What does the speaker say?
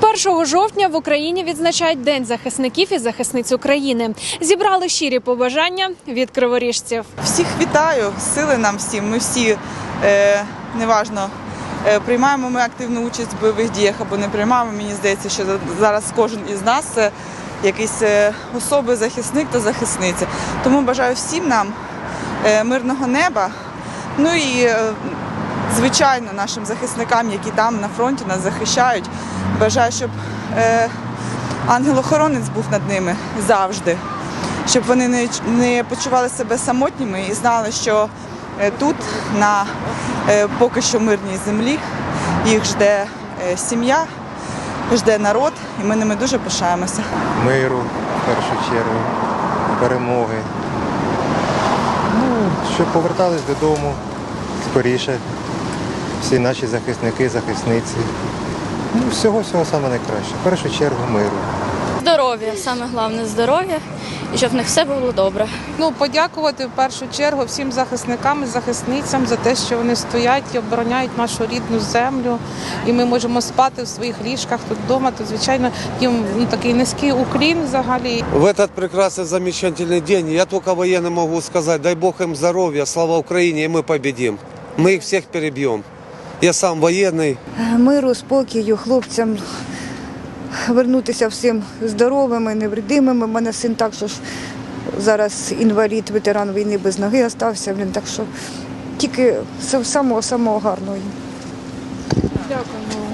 1 жовтня в Україні відзначають День захисників і захисниць України. Зібрали щирі побажання від криворіжців. Всіх вітаю, сили нам всім. Ми всі е, неважно. е, Приймаємо ми активну участь в бойових діях або не приймаємо. Мені здається, що за- зараз кожен із нас це якийсь е, особи захисник та захисниця. Тому бажаю всім нам е, мирного неба. Ну і е, звичайно нашим захисникам, які там на фронті нас захищають. Бажаю, щоб е, ангел-охоронець був над ними завжди щоб вони не, не почували себе самотніми і знали, що е, тут, на е, поки що мирній землі, їх жде е, сім'я, жде народ, і ми ними дуже пишаємося. миру в першу чергу, перемоги. Ну, щоб повертались додому скоріше Всі наші захисники, захисниці. Ну, всього всього саме найкраще. В першу чергу миру. Здоров'я, саме головне здоров'я, і щоб в них все було добре. Ну, подякувати в першу чергу всім захисникам і захисницям за те, що вони стоять і обороняють нашу рідну землю. І ми можемо спати в своїх ліжках тут вдома. То, звичайно, їм ну, такий низький уклін взагалі. В этот прекрасный, замечательный день я только военным могу сказать, дай Бог им здоровья, слава Украине, и мы победим. Мы их всех перебьем. Я сам воєнний. миру, спокою хлопцям, вернутися всім здоровими, невредимими. У мене син так, що ж зараз інвалід, ветеран війни без ноги остався. Він так що тільки самого самого гарного. Дякую. Дякуємо